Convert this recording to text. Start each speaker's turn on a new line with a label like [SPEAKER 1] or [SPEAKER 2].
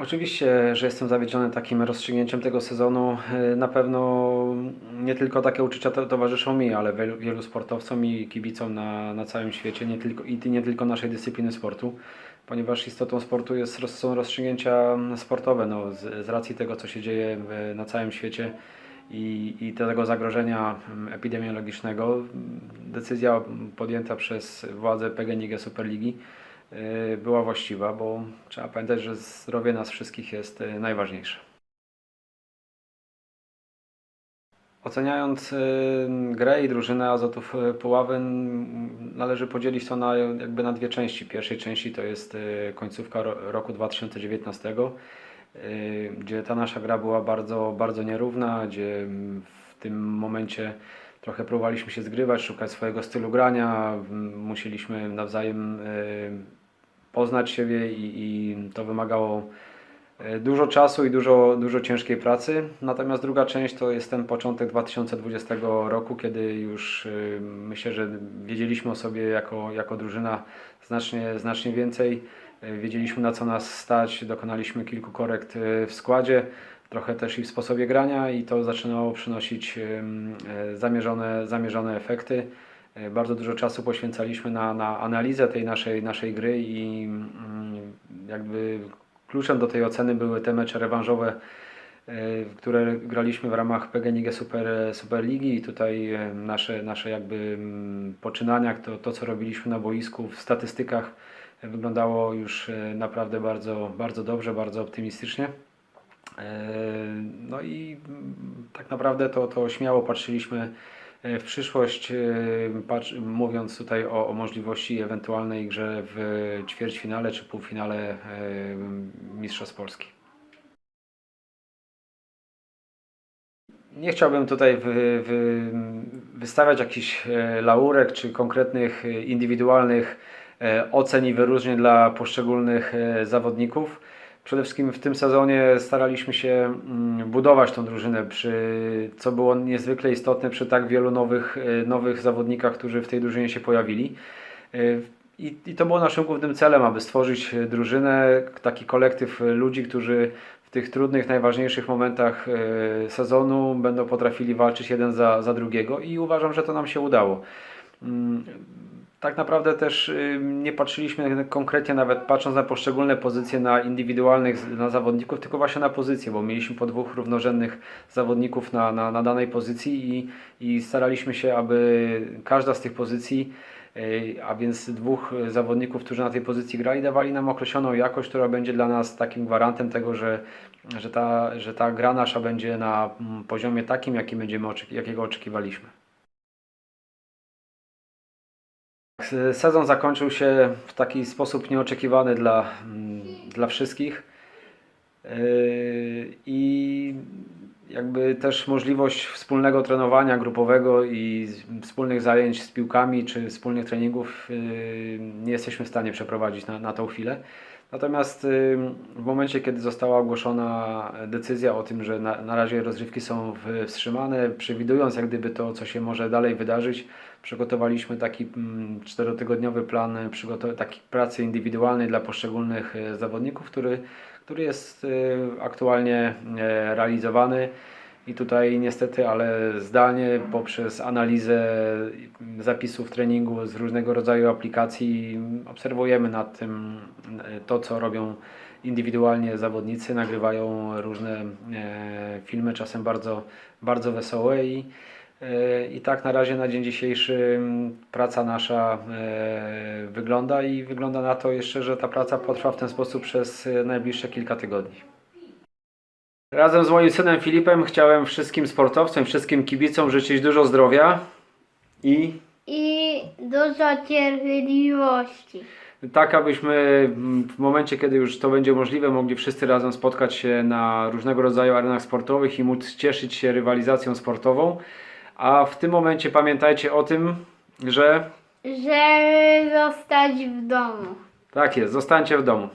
[SPEAKER 1] Oczywiście, że jestem zawiedziony takim rozstrzygnięciem tego sezonu. E, Na pewno nie tylko takie uczucia to- towarzyszą mi, ale wielu, sportowcom i kibicom na, na całym świecie nie tylko, i nie tylko naszej dyscypliny sportu, ponieważ istotą sportu jest, są rozstrzygnięcia sportowe. No, z, z racji tego, co się dzieje na całym świecie i, i tego zagrożenia mm, epidemiologicznego, mm, decyzja podjęta przez władze PGNiG Superligi była właściwa, bo trzeba pamiętać, że zdrowie nas wszystkich jest y, najważniejsze. Oceniając y, grę i drużynę Azotów y, Puławy, n- należy podzielić to na, jakby na dwie części. Pierwszej części to jest y, końcówka ro- roku 2019, y, gdzie ta nasza gra była bardzo, bardzo nierówna, gdzie w tym momencie trochę próbowaliśmy się zgrywać, szukać swojego stylu grania, musieliśmy nawzajem y, poznać siebie i, i to wymagało e, dużo czasu i dużo, dużo ciężkiej pracy. Natomiast druga część to jest ten początek 2020 roku, kiedy już y, myślę, że wiedzieliśmy o sobie jako, jako drużyna znacznie, znacznie więcej. E, Wiedzieliśmy na co nas stać, dokonaliśmy kilku korekt e, w składzie, trochę też i w sposobie grania i to zaczynało przynosić e, zamierzone, zamierzone efekty. E, Bardzo dużo czasu poświęcaliśmy na, na analizę tej naszej, naszej gry i mm, jakby kluczem do tej oceny były te mecze rewanżowe, e, które graliśmy w ramach PGNiG Super, Superligi i tutaj e, nasze, nasze jakby mm, poczynania, to, to co robiliśmy na boisku w statystykach wyglądało już naprawdę bardzo, bardzo dobrze, bardzo optymistycznie. No i mm, tak naprawdę to, to śmiało patrzyliśmy w przyszłość, e, patrz, mówiąc tutaj o, o możliwości ewentualnej grze w ćwierćfinale czy półfinale e, Mistrzostw Polski. Nie chciałbym tutaj wy, wy, wystawiać jakichś e, laurek czy konkretnych e, indywidualnych e, ocen i wyróżnień dla poszczególnych e, zawodników. Przede wszystkim w tym sezonie staraliśmy się mm, budować tą drużynę, przy, co było niezwykle istotne przy tak wielu nowych, e, nowych zawodnikach, którzy w tej drużynie się pojawili. E, I, I to było naszym głównym celem, aby stworzyć drużynę, taki kolektyw ludzi, którzy w tych trudnych, najważniejszych momentach e, sezonu będą potrafili walczyć jeden za, za drugiego i uważam, że to nam się udało. Tak naprawdę też nie patrzyliśmy konkretnie, nawet patrząc na poszczególne pozycje, na indywidualnych na zawodników, tylko właśnie na pozycje, bo mieliśmy po dwóch równorzędnych zawodników na, na, na danej pozycji i, i staraliśmy się, aby każda z tych pozycji, a więc dwóch zawodników, którzy na tej pozycji grali, dawali nam określoną jakość, która będzie dla nas takim gwarantem tego, że, że, ta, że ta gra nasza będzie na mm, poziomie takim, jaki będziemy, jakiego oczekiwaliśmy. Sezon zakończył się w taki sposób nieoczekiwany dla, mm, dla wszystkich. Yy, I jakby też możliwość wspólnego trenowania grupowego i wspólnych zajęć z piłkami czy wspólnych treningów yy, nie jesteśmy w stanie przeprowadzić na, na tą chwilę. Natomiast yy, w momencie, kiedy została ogłoszona decyzja o tym, że na, na razie rozrywki są wstrzymane, przewidując jak gdyby to, co się może dalej wydarzyć, przygotowaliśmy taki mm, czterotygodniowy plan e, takiej pracy indywidualnej dla poszczególnych e, zawodników, który, który jest e, aktualnie e, realizowany. I tutaj niestety, ale zdalnie poprzez analizę zapisów treningu z różnego rodzaju aplikacji obserwujemy nad tym to, co robią indywidualnie zawodnicy, nagrywają różne e, filmy, czasem bardzo, bardzo wesołe i E, I tak na razie na dzień dzisiejszy praca nasza e, wygląda i wygląda na to jeszcze, że ta praca potrwa w ten sposób przez najbliższe kilka tygodni. Razem z moim synem Filipem chciałem wszystkim sportowcom, wszystkim kibicom życzyć dużo zdrowia i
[SPEAKER 2] i dużo cierpliwości.
[SPEAKER 1] tak, abyśmy w momencie, kiedy już to będzie możliwe, mogli wszyscy razem spotkać się na różnego rodzaju arenach sportowych i móc cieszyć się rywalizacją sportową. A w tym momencie pamiętajcie o tym, że
[SPEAKER 2] Żeby zostać w domu.
[SPEAKER 1] tak jest, zostańcie w domu.